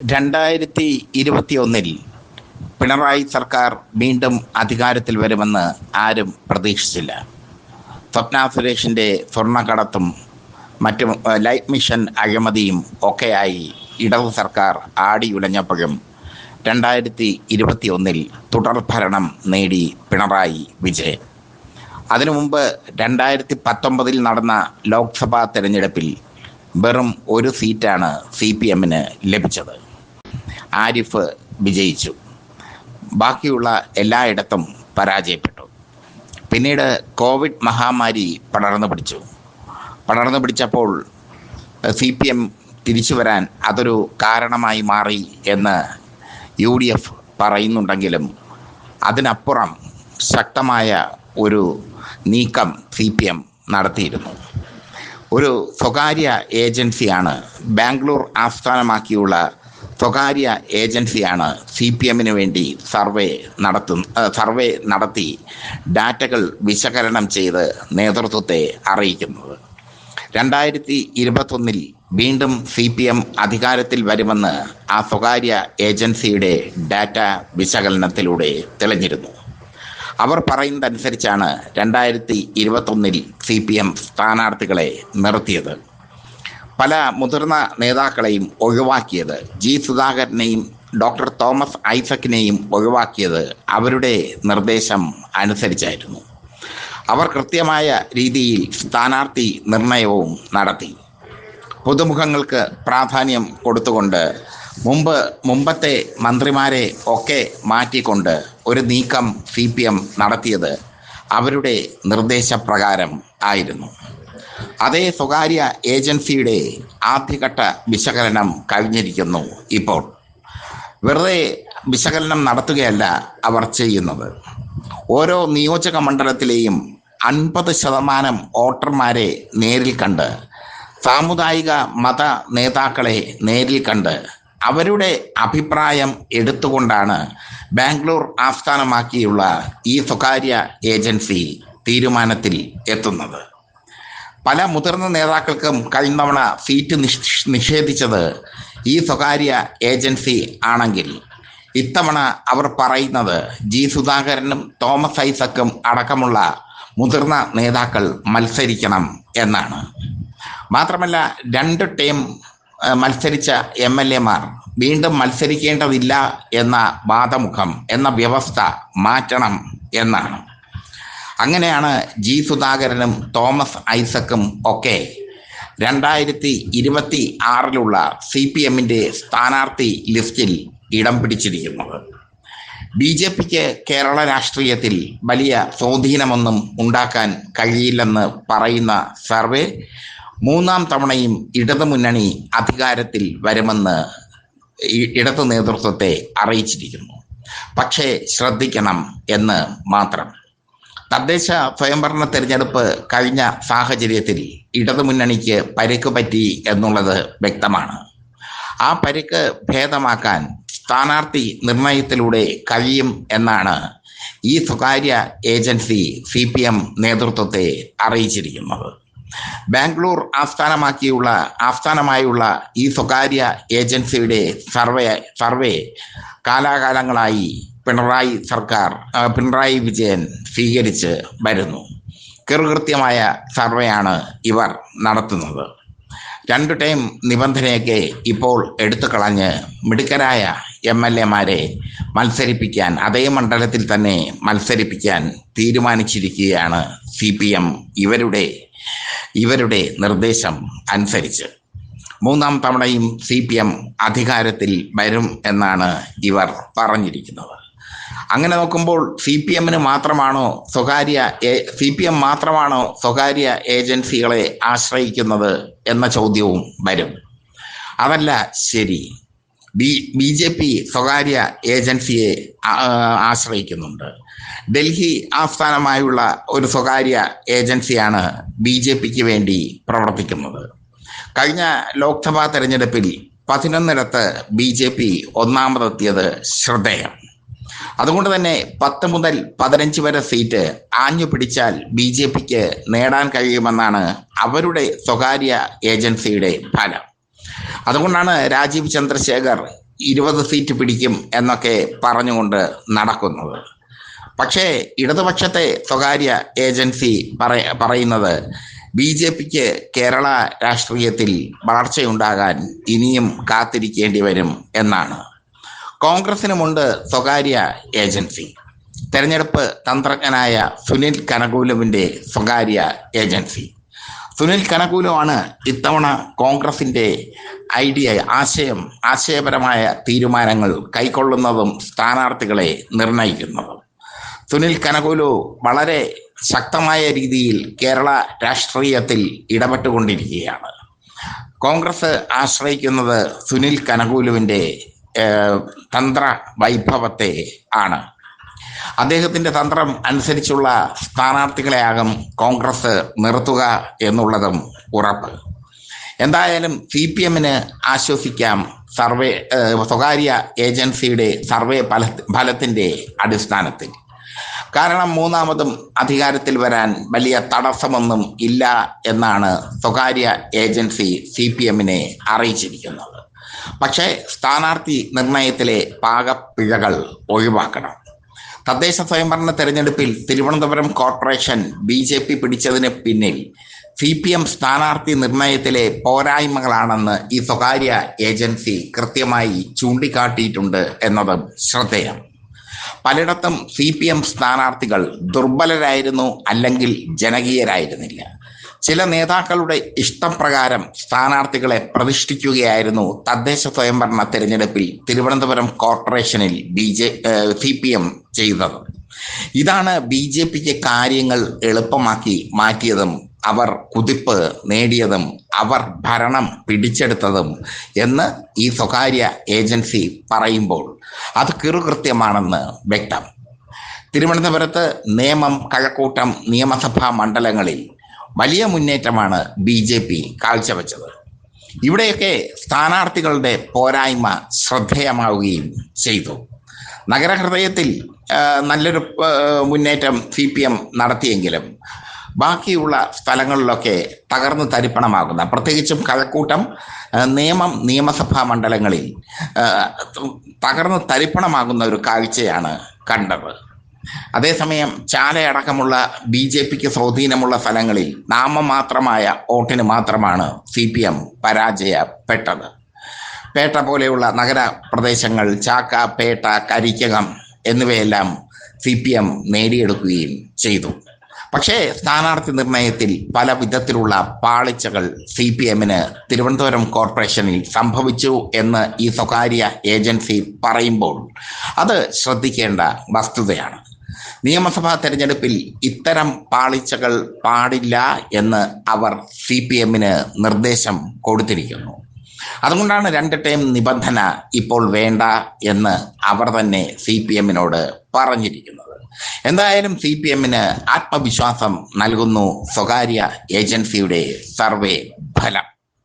രണ്ടായിരത്തി ഇരുപത്തിയൊന്നിൽ പിണറായി സർക്കാർ വീണ്ടും അധികാരത്തിൽ വരുമെന്ന് ആരും പ്രതീക്ഷിച്ചില്ല. സ്വപ്ന സുരേഷിന്റെ സ്വർണക്കടത്തും മറ്റും ലൈഫ് മിഷൻ അഴിമതിയും ഒക്കെയായി ഇടതു സർക്കാർ ആടിയുലഞ്ഞപ്പോഴും രണ്ടായിരത്തി ഇരുപത്തിയൊന്നിൽ തുടർഭരണം നേടി പിണറായി വിജയൻ. അതിനു മുമ്പ് രണ്ടായിരത്തി പത്തൊമ്പതിൽ നടന്ന ലോക്സഭാ തെരഞ്ഞെടുപ്പിൽ വെറും ഒരു സീറ്റാണ് സി പി എമ്മിന് ലഭിച്ചത്. ആരിഫ് വിജയിച്ചു. ബാക്കിയുള്ള എല്ലായിടത്തും പരാജയപ്പെട്ടു. പിന്നീട് കോവിഡ് മഹാമാരി പടർന്നു പിടിച്ചു. പടർന്നു പിടിച്ചപ്പോൾ സി പി എം തിരിച്ചു വരാൻ അതൊരു കാരണമായി മാറി എന്ന് യു ഡി എഫ് പറയുന്നുണ്ടെങ്കിലും അതിനപ്പുറം ശക്തമായ ഒരു നീക്കം സി പി എം നടത്തിയിരുന്നു. ഒരു സ്വകാര്യ ഏജൻസിയാണ് ബാംഗ്ലൂർ ആസ്ഥാനമാക്കിയുള്ള സ്വകാര്യ ഏജൻസിയാണ് സി പി എമ്മിന് വേണ്ടി സർവേ നടത്തുന്ന സർവേ നടത്തി ഡാറ്റകൾ വിശകലനം ചെയ്ത് നേതൃത്വത്തെ അറിയിക്കുന്നത്. രണ്ടായിരത്തി ഇരുപത്തൊന്നിൽ വീണ്ടും സി പി എം അധികാരത്തിൽ വരുമെന്ന് ആ സ്വകാര്യ ഏജൻസിയുടെ ഡാറ്റ വിശകലനത്തിലൂടെ തെളിഞ്ഞിരുന്നു. അവർ പറയുന്നതനുസരിച്ചാണ് രണ്ടായിരത്തി ഇരുപത്തൊന്നിൽ സി പി എം സ്ഥാനാർത്ഥികളെ നിർത്തിയത്. പല മുതിർന്ന നേതാക്കളെയും ഒഴിവാക്കിയത് ജി സുധാകരനെയും ഡോക്ടർ തോമസ് ഐസക്കിനെയും ഒഴിവാക്കിയത് അവരുടെ നിർദ്ദേശം അനുസരിച്ചായിരുന്നു. അവർ കൃത്യമായ രീതിയിൽ സ്ഥാനാർത്ഥി നിർണയവും നടത്തി. പുതുമുഖങ്ങൾക്ക് പ്രാധാന്യം കൊടുത്തുകൊണ്ട് മുമ്പ് മുമ്പത്തെ മന്ത്രിമാരെ ഒക്കെ മാറ്റിക്കൊണ്ട് ഒരു നീക്കം സി പി എം നടത്തിയത് അവരുടെ നിർദ്ദേശപ്രകാരം ആയിരുന്നു. അതേ സ്വകാര്യ ഏജൻസിയുടെ ആദ്യഘട്ട വിശകലനം കഴിഞ്ഞിരിക്കുന്നു ഇപ്പോൾ. വെറുതെ വിശകലനം നടത്തുകയല്ല അവർ ചെയ്യുന്നത്. ഓരോ നിയോജക മണ്ഡലത്തിലെയും അൻപത് ശതമാനം വോട്ടർമാരെ നേരിൽ കണ്ട് സാമുദായിക മത നേതാക്കളെ നേരിൽ കണ്ട് അവരുടെ അഭിപ്രായം എടുത്തുകൊണ്ടാണ് ബാംഗ്ലൂർ ആസ്ഥാനമാക്കിയുള്ള ഈ സ്വകാര്യ ഏജൻസി തീരുമാനത്തിൽ എത്തുന്നത്. പല മുതിർന്ന നേതാക്കൾക്കും കഴിഞ്ഞ സീറ്റ് നിഷേധിച്ചത് ഈ സ്വകാര്യ ഏജൻസി ആണെങ്കിൽ. ഇത്തവണ അവർ പറയുന്നത് ജി സുധാകരനും തോമസ് ഐസക്കും അടക്കമുള്ള മുതിർന്ന നേതാക്കൾ മത്സരിക്കണം എന്നാണ്. മാത്രമല്ല രണ്ട് ടീം മത്സരിച്ച എം എൽ എമാർ വീണ്ടും മത്സരിക്കേണ്ടതില്ല എന്ന വാദമുഖം എന്ന വ്യവസ്ഥ മാറ്റണം എന്നാണ്. അങ്ങനെയാണ് ജി സുധാകരനും തോമസ് ഐസക്കും ഒക്കെ രണ്ടായിരത്തി ഇരുപത്തി ആറിലുള്ള സി പി എമ്മിന്റെ സ്ഥാനാർത്ഥി ലിസ്റ്റിൽ ഇടം പിടിച്ചിരിക്കുന്നത്. ബി ജെ പിക്ക് കേരള രാഷ്ട്രീയത്തിൽ വലിയ സ്വാധീനമൊന്നും ഉണ്ടാക്കാൻ കഴിയില്ലെന്ന് പറയുന്ന സർവേ മൂന്നാം തവണയും ഇടതുമുന്നണി അധികാരത്തിൽ വരുമെന്ന് ഇടതു നേതൃത്വത്തെ അറിയിച്ചിരിക്കുന്നു. പക്ഷേ ശ്രദ്ധിക്കണം എന്ന് മാത്രം. തദ്ദേശ സ്വയംഭരണ തെരഞ്ഞെടുപ്പ് കഴിഞ്ഞ സാഹചര്യത്തിൽ ഇടതുമുന്നണിക്ക് പരിക്ക് പറ്റി എന്നുള്ളത് വ്യക്തമാണ്. ആ പരിക്ക് ഭേദമാക്കാൻ സ്ഥാനാർത്ഥി നിർണയത്തിലൂടെ കഴിയും എന്നാണ് ഈ സ്വകാര്യ ഏജൻസി സി പി എം നേതൃത്വത്തെ അറിയിച്ചിരിക്കുന്നത്. ബാംഗ്ലൂർ ആസ്ഥാനമാക്കിയുള്ള ആസ്ഥാനമായുള്ള ഈ സ്വകാര്യ ഏജൻസിയുടെ സർവേ സർവേ കാലാകാലങ്ങളായി പിണറായി സർക്കാർ പിണറായി വിജയൻ സ്വീകരിച്ച് വരുന്നു. കൃത്യമായ സർവേയാണ് ഇവർ നടത്തുന്നത്. രണ്ട് ടൈം നിബന്ധനയൊക്കെ ഇപ്പോൾ എടുത്തു കളഞ്ഞ് മിടുക്കരായ എം എൽ എമാരെ മത്സരിപ്പിക്കാൻ അതേ മണ്ഡലത്തിൽ തന്നെ മത്സരിപ്പിക്കാൻ തീരുമാനിച്ചിരിക്കുകയാണ് സി പി എം ഇവരുടെ ഇവരുടെ നിർദ്ദേശം അനുസരിച്ച്. മൂന്നാം തവണയും സി പി എം അധികാരത്തിൽ വരും എന്നാണ് ഇവർ പറഞ്ഞിരിക്കുന്നത്. അങ്ങനെ നോക്കുമ്പോൾ സി പി എമ്മിന് മാത്രമാണോ സ്വകാര്യ സി പി എം മാത്രമാണോ സ്വകാര്യ ഏജൻസികളെ ആശ്രയിക്കുന്നത് എന്ന ചോദ്യവും വരും. അതല്ല ശരി. ബി ബി ജെ പി സ്വകാര്യ ഏജൻസിയെ ആശ്രയിക്കുന്നുണ്ട്. ഡൽഹി ആസ്ഥാനമായുള്ള ഒരു സ്വകാര്യ ഏജൻസിയാണ് ബി ജെ പിക്ക് വേണ്ടി പ്രവർത്തിക്കുന്നത്. കഴിഞ്ഞ ലോക്സഭാ തെരഞ്ഞെടുപ്പിൽ പതിനൊന്നിടത്ത് ബി ജെ പി ഒന്നാമതെത്തിയത് ശ്രദ്ധേയം. അതുകൊണ്ട് തന്നെ പത്ത് മുതൽ പതിനഞ്ച് വരെ സീറ്റ് ആഞ്ഞു പിടിച്ചാൽ ബി ജെ പിക്ക് നേടാൻ കഴിയുമെന്നാണ് അവരുടെ സ്വകാര്യ ഏജൻസിയുടെ ഫലം. അതുകൊണ്ടാണ് രാജീവ് ചന്ദ്രശേഖർ ഇരുപത് സീറ്റ് പിടിക്കും എന്നൊക്കെ പറഞ്ഞുകൊണ്ട് നടക്കുന്നത്. പക്ഷേ ഇടതുപക്ഷത്തെ സ്വകാര്യ ഏജൻസി പറയ പറയുന്നത് ബി ജെ പിക്ക് കേരള രാഷ്ട്രീയത്തിൽ വളർച്ചയുണ്ടാകാൻ ഇനിയും കാത്തിരിക്കേണ്ടി വരും എന്നാണ്. കോൺഗ്രസിനുമുണ്ട് സ്വകാര്യ ഏജൻസി. തെരഞ്ഞെടുപ്പ് തന്ത്രജ്ഞനായ സുനിൽ കനകൂലുവിന്റെ സ്വകാര്യ ഏജൻസി. സുനിൽ കനകൂലുമാണ് ഇത്തവണ കോൺഗ്രസിന്റെ ഐഡിയ ആശയം ആശയപരമായ തീരുമാനങ്ങൾ കൈക്കൊള്ളുന്നതും സ്ഥാനാർത്ഥികളെ നിർണയിക്കുന്നതും. സുനിൽ കനകൂലു വളരെ ശക്തമായ രീതിയിൽ കേരള രാഷ്ട്രീയത്തിൽ ഇടപെട്ടുകൊണ്ടിരിക്കുകയാണ്. കോൺഗ്രസ് ആശ്രയിക്കുന്നത് സുനിൽ കനകൂലുവിന്റെ ഏഹ്, തന്ത്ര വൈഭവത്തെ ആണ്. അദ്ദേഹത്തിന്റെ തന്ത്രം അനുസരിച്ചുള്ള സ്ഥാനാർത്ഥികളെയാകും കോൺഗ്രസ് നിർത്തുക എന്നുള്ളതും ഉറപ്പ്. എന്തായാലും സി പി എമ്മിന് ആശ്വസിക്കാം സർവേ സ്വകാര്യ ഏജൻസിയുടെ സർവേ ഫല ഫലത്തിന്റെ അടിസ്ഥാനത്തിൽ. കാരണം മൂന്നാമതും അധികാരത്തിൽ വരാൻ വലിയ തടസ്സമൊന്നും ഇല്ല എന്നാണ് സ്വകാര്യ ഏജൻസി സി പി എമ്മിനെ അറിയിച്ചിരിക്കുന്നത്. പക്ഷേ സ്ഥാനാർത്ഥി നിർണയത്തിലെ പാകപ്പിഴകൾ ഒഴിവാക്കണം. തദ്ദേശ സ്വയംഭരണ തെരഞ്ഞെടുപ്പിൽ Thiruvananthapuram corporation B J P പിടിച്ചതിന് പിന്നിൽ സി പി എം സ്ഥാനാർത്ഥി നിർണയത്തിലെ പോരായ്മകളാണെന്ന് ഈ സ്വകാര്യ ഏജൻസി കൃത്യമായി ചൂണ്ടിക്കാട്ടിയിട്ടുണ്ട് എന്നതും ശ്രദ്ധേയം. പലയിടത്തും സി പി എം സ്ഥാനാർത്ഥികൾ ദുർബലരായിരുന്നു അല്ലെങ്കിൽ ജനകീയരായിരുന്നില്ല. ചില നേതാക്കളുടെ ഇഷ്ടപ്രകാരം സ്ഥാനാർത്ഥികളെ പ്രതിഷ്ഠിക്കുകയായിരുന്നു തദ്ദേശ സ്വയംഭരണ തെരഞ്ഞെടുപ്പിൽ തിരുവനന്തപുരം കോർപ്പറേഷനിൽ B J C P M ചെയ്തത്. ഇതാണ് ബി ജെ പിക്ക് കാര്യങ്ങൾ എളുപ്പമാക്കി മാറ്റിയതും അവർ കുതിപ്പ് നേടിയതും അവർ ഭരണം പിടിച്ചെടുത്തതും എന്ന് ഈ സ്വകാര്യ ഏജൻസി പറയുമ്പോൾ അത് കിറുകൃത്യമാണെന്ന് വ്യക്തം. തിരുവനന്തപുരത്ത് നേമം കഴക്കൂട്ടം നിയമസഭാ മണ്ഡലങ്ങളിൽ വലിയ മുന്നേറ്റമാണ് ബി ജെ പി കാഴ്ചവെച്ചത്. ഇവിടെയൊക്കെ സ്ഥാനാർത്ഥികളുടെ പോരായ്മ ശ്രദ്ധേയമാവുകയും ചെയ്തു. നഗരഹൃദയത്തിൽ നല്ലൊരു മുന്നേറ്റം സി പി എം നടത്തിയെങ്കിലും ബാക്കിയുള്ള സ്ഥലങ്ങളിലൊക്കെ തകർന്ന് തരിപ്പണമാകുന്ന പ്രത്യേകിച്ചും കഴക്കൂട്ടം നിയമം നിയമസഭാ മണ്ഡലങ്ങളിൽ തകർന്നു തരിപ്പണമാകുന്ന ഒരു കാഴ്ചയാണ് കണ്ടത്. അതേസമയം ചാലയടക്കമുള്ള ബി ജെ പിക്ക് സ്വാധീനമുള്ള സ്ഥലങ്ങളിൽ നാമമാത്രമായ വോട്ടിന് മാത്രമാണ് സി പി എം പരാജയപ്പെട്ടത്. പേട്ട പോലെയുള്ള നഗര പ്രദേശങ്ങൾ ചാക്ക പേട്ട കരിക്കകം എന്നിവയെല്ലാം സി പി എം നേടിയെടുക്കുകയും ചെയ്തു. പക്ഷേ സ്ഥാനാർത്ഥി നിർണയത്തിൽ പല വിധത്തിലുള്ള പാളിച്ചകൾ സി പി എമ്മിന് തിരുവനന്തപുരം കോർപ്പറേഷനിൽ സംഭവിച്ചു എന്ന് ഈ സ്വകാര്യ ഏജൻസി പറയുമ്പോൾ അത് ശ്രദ്ധിക്കേണ്ട വസ്തുതയാണ്. നിയമസഭാ തെരഞ്ഞെടുപ്പിൽ ഇത്തരം പാളിച്ചകൾ പാടില്ല എന്ന് അവർ സി പി എമ്മിന് നിർദ്ദേശം കൊടുത്തിരിക്കുന്നു. അതുകൊണ്ടാണ് രണ്ട് ടൈം നിബന്ധന ഇപ്പോൾ വേണ്ട എന്ന് അവർ തന്നെ സി പി എമ്മിനോട് പറഞ്ഞിരിക്കുന്നത്. എന്തായാലും സി പി എമ്മിന് ആത്മവിശ്വാസം നൽകുന്നു സ്വകാര്യ ഏജൻസിയുടെ സർവേ ഫലം.